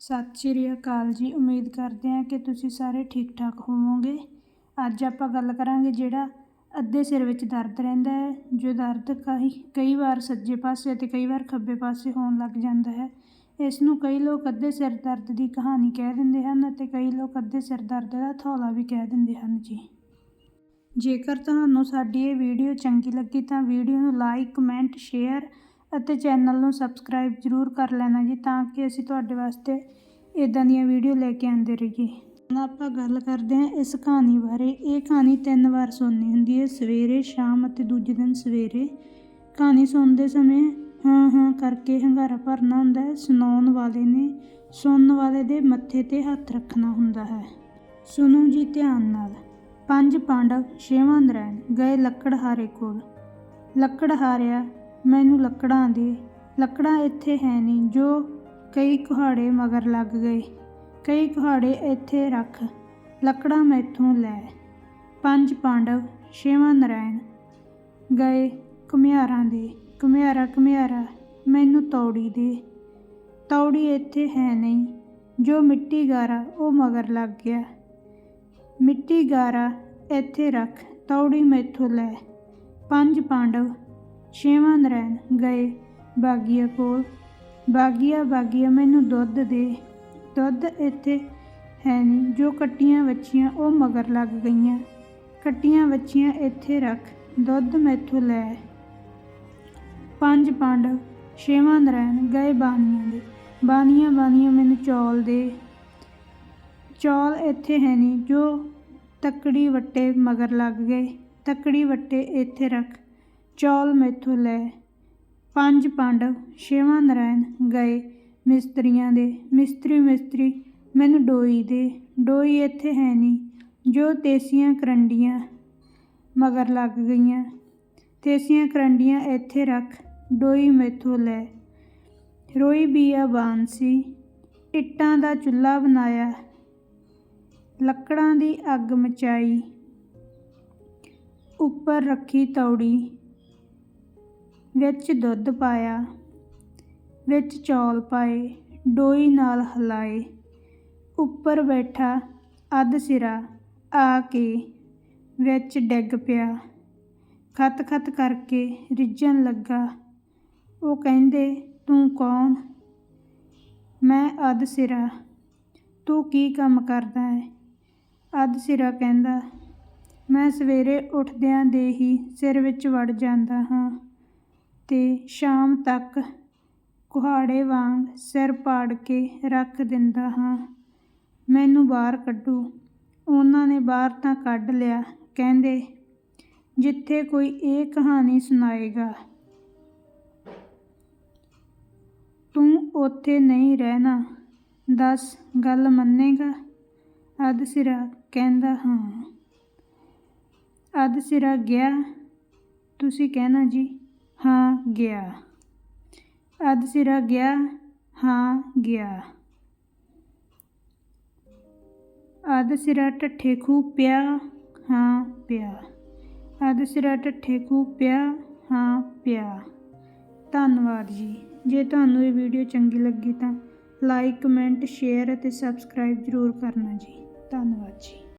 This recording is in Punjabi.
ਸਤਿ ਸ਼੍ਰੀ ਅਕਾਲ ਜੀ। ਉਮੀਦ ਕਰਦੇ ਹਾਂ ਕਿ ਤੁਸੀਂ ਸਾਰੇ ਠੀਕ ਠਾਕ ਹੋਵੋਗੇ। ਅੱਜ ਆਪਾਂ ਗੱਲ ਕਰਾਂਗੇ ਜਿਹੜਾ ਅੱਧੇ ਸਿਰ ਵਿੱਚ ਦਰਦ ਰਹਿੰਦਾ ਹੈ, ਜੋ ਦਰਦ ਕਈ ਕਈ ਵਾਰ ਸੱਜੇ ਪਾਸੇ ਅਤੇ ਕਈ ਵਾਰ ਖੱਬੇ ਪਾਸੇ ਹੋਣ ਲੱਗ ਜਾਂਦਾ ਹੈ। ਇਸ ਨੂੰ ਕਈ ਲੋਕ ਅੱਧੇ ਸਿਰ ਦਰਦ ਦੀ ਕਹਾਣੀ ਕਹਿ ਦਿੰਦੇ ਹਨ ਅਤੇ ਕਈ ਲੋਕ ਅੱਧੇ ਸਿਰ ਦਰਦ ਦਾ ਥੌਲਾ ਵੀ ਕਹਿ ਦਿੰਦੇ ਹਨ ਜੀ। ਜੇਕਰ ਤੁਹਾਨੂੰ ਸਾਡੀ ਇਹ ਵੀਡੀਓ ਚੰਗੀ ਲੱਗੀ ਤਾਂ ਵੀਡੀਓ ਨੂੰ ਲਾਈਕ, ਕਮੈਂਟ, ਸ਼ੇਅਰ ਅਤੇ ਚੈਨਲ ਨੂੰ ਸਬਸਕ੍ਰਾਈਬ ਜ਼ਰੂਰ ਕਰ ਲੈਣਾ ਜੀ ਤਾਂ ਕਿ ਅਸੀਂ ਤੁਹਾਡੇ ਵਾਸਤੇ ਇਦਾਂ ਦੀਆਂ ਵੀਡੀਓ ਲੈ ਕੇ ਆਉਂਦੇ ਰਹੀਏ। ਹੁਣ ਆਪਾਂ ਗੱਲ ਕਰਦੇ ਹਾਂ ਇਸ ਕਹਾਣੀ ਬਾਰੇ। ਇਹ ਕਹਾਣੀ ਤਿੰਨ ਵਾਰ ਸੁਣਨੀ ਹੁੰਦੀ ਹੈ, ਸਵੇਰੇ, ਸ਼ਾਮ ਅਤੇ ਦੂਜੇ ਦਿਨ ਸਵੇਰੇ। ਕਹਾਣੀ ਸੁਣਦੇ ਸਮੇਂ ਹਾਂ ਹਾਂ ਕਰਕੇ ਹੰਗਾਰਾ ਭਰਨਾ ਹੁੰਦਾ ਹੈ, ਸੁਣਾਉਣ ਵਾਲੇ ਨੇ ਸੁਣਨ ਵਾਲੇ ਦੇ ਮੱਥੇ ਤੇ ਹੱਥ ਰੱਖਣਾ ਹੁੰਦਾ ਹੈ। ਸੁਣੋ ਜੀ ਧਿਆਨ ਨਾਲ। ਪੰਜ ਪਾਂਡਵ ਛੇਵਾਂ ਨਰੈਣ ਗਏ ਲੱਕੜਹਾਰੇ ਕੋਲ। ਲੱਕੜਹਾਰਿਆ ਮੈਨੂੰ ਲੱਕੜਾਂ ਦੇ, ਲੱਕੜਾਂ ਇੱਥੇ ਹੈ ਨਹੀਂ ਜੋ ਕਈ ਕੁਹਾੜੇ ਮਗਰ ਲੱਗ ਗਏ। ਕਈ ਕੁਹਾੜੇ ਇੱਥੇ ਰੱਖ, ਲੱਕੜਾਂ ਮੈਥੋਂ ਲੈ। ਪੰਜ ਪਾਂਡਵ, ਛੇਵਾਂ ਨਰੈਣ ਗਏ ਘੁਮਿਆਰਾਂ ਦੇ। ਘੁਮਿਆਰਾ ਘੁਮਿਆਰਾ, ਮੈਨੂੰ ਤੌੜੀ ਦੇ। ਤੌੜੀ ਇੱਥੇ ਹੈ ਨਹੀਂ, ਜੋ ਮਿੱਟੀ ਗਾਰਾ ਉਹ ਮਗਰ ਲੱਗ ਗਿਆ। ਮਿੱਟੀ ਗਾਰਾ ਇੱਥੇ ਰੱਖ, ਤੌੜੀ ਮੈਥੋਂ ਲੈ। ਪੰਜ ਪਾਂਡਵ ਛੇਵਾਂ ਨਰੈਣ ਗਏ ਬਾਗੀਆ ਕੋਲ। ਬਾਗੀਆ ਬਾਗੀਆ, ਮੈਨੂੰ ਦੁੱਧ ਦੇ। ਦੁੱਧ ਇੱਥੇ ਹੈ ਨਹੀਂ ਜੋ ਕੱਟੀਆਂ ਵੱਛੀਆਂ, ਉਹ ਮਗਰ ਲੱਗ ਗਈਆਂ। ਕੱਟੀਆਂ ਵੱਛੀਆਂ ਇੱਥੇ ਰੱਖ, ਦੁੱਧ ਮੈਥੋਂ ਲੈ। ਪੰਜ ਪਾਂਡਵ ਛੇਵਾਂ ਨਰੈਣ ਗਏ ਬਾਨੀਆਂ ਦੇ। ਬਾਨੀਆਂ ਬਾਨੀਆਂ, ਮੈਨੂੰ ਚੌਲ ਦੇ। ਚੌਲ ਇੱਥੇ ਹੈ ਨਹੀਂ ਜੋ ਤੱਕੜੀ ਵੱਟੇ ਮਗਰ ਲੱਗ ਗਏ। ਤੱਕੜੀ ਵੱਟੇ ਇੱਥੇ ਰੱਖ ਚੌਲ ਮੈਥੋਂ ਲੈ। ਪੰਜ ਪਾਂਡਵ ਛੇਵਾਂ ਨਰਾਇਣ ਗਏ ਮਿਸਤਰੀਆਂ ਦੇ। ਮਿਸਤਰੀ ਮਿਸਤਰੀ, ਮੈਨੂੰ ਡੋਈ ਦੇ। ਡੋਈ ਇੱਥੇ ਹੈ ਨਹੀਂ, ਜੋ ਤੇਸੀਆਂ ਕਰੰਡੀਆਂ ਮਗਰ ਲੱਗ ਗਈਆਂ। ਤੇਸੀਆਂ ਕਰੰਡੀਆਂ ਇੱਥੇ ਰੱਖ, ਡੋਈ ਮੈਥੋਂ ਲੈ। ਰੋਈ ਬੀਆ ਬਾਂਸੀ ਇੱਟਾਂ ਦਾ ਚੁੱਲ੍ਹਾ ਬਣਾਇਆ, ਲੱਕੜਾਂ ਦੀ ਅੱਗ ਮਚਾਈ, ਉੱਪਰ ਰੱਖੀ ਤੌੜੀ। ਵਿੱਚ ਦੁੱਧ ਪਾਇਆ, ਵਿੱਚ ਚੌਲ ਪਾਏ, ਡੋਈ ਨਾਲ ਹਲਾਏ। ਉੱਪਰ ਬੈਠਾ ਅੱਧ ਸਿਰਾ ਆ ਕੇ ਵਿੱਚ ਡਿੱਗ ਪਿਆ। ਖਤ ਖਤ ਕਰਕੇ ਰਿੱਝਣ ਲੱਗਾ। ਉਹ ਕਹਿੰਦੇ, ਤੂੰ ਕੌਣ? ਮੈਂ ਅੱਧ ਸਿਰਾ। ਤੂੰ ਕੀ ਕੰਮ ਕਰਦਾ ਹੈ? ਅੱਧ ਸਿਰਾ ਕਹਿੰਦਾ, ਮੈਂ ਸਵੇਰੇ ਉੱਠਦਿਆਂ ਦੇ ਹੀ ਸਿਰ ਵਿੱਚ ਵੜ ਜਾਂਦਾ ਹਾਂ। ਅਤੇ ਸ਼ਾਮ ਤੱਕ ਕੁਹਾੜੇ ਵਾਂਗ ਸਿਰ ਪਾੜ ਕੇ ਰੱਖ ਦਿੰਦਾ ਹਾਂ। ਮੈਨੂੰ ਬਾਹਰ ਕੱਢੋ। ਉਹਨਾਂ ਨੇ ਬਾਹਰ ਤਾਂ ਕੱਢ ਲਿਆ। ਕਹਿੰਦੇ, ਜਿੱਥੇ ਕੋਈ ਇਹ ਕਹਾਣੀ ਸੁਣਾਏਗਾ, ਤੂੰ ਉੱਥੇ ਨਹੀਂ ਰਹਿਣਾ। ਦੱਸ, ਗੱਲ ਮੰਨੇਗਾ? ਅੱਧ ਸਿਰਾ ਕਹਿੰਦਾ, ਹਾਂ। ਅੱਧ ਸਿਰਾ ਗਿਆ, ਤੁਸੀਂ ਕਹਿਣਾ ਜੀ। ਹਾਂ, ਗਿਆ। ਅੱਧ ਸਿਰਾ ਗਿਆ, ਹਾਂ, ਗਿਆ। ਅੱਧ ਸਿਰਾ ਢੱਠੇ ਖੂ ਪਿਆ, ਹਾਂ, ਪਿਆ। ਅੱਧ ਸਿਰਾ ਢੱਠੇ ਖੂ ਪਿਆ, ਹਾਂ, ਪਿਆ। ਧੰਨਵਾਦ ਜੀ। ਜੇ ਤੁਹਾਨੂੰ ਇਹ ਵੀਡੀਓ ਚੰਗੀ ਲੱਗੀ ਤਾਂ ਲਾਈਕ, ਕਮੈਂਟ, ਸ਼ੇਅਰ ਅਤੇ ਸਬਸਕ੍ਰਾਈਬ ਜ਼ਰੂਰ ਕਰਨਾ ਜੀ। ਧੰਨਵਾਦ ਜੀ।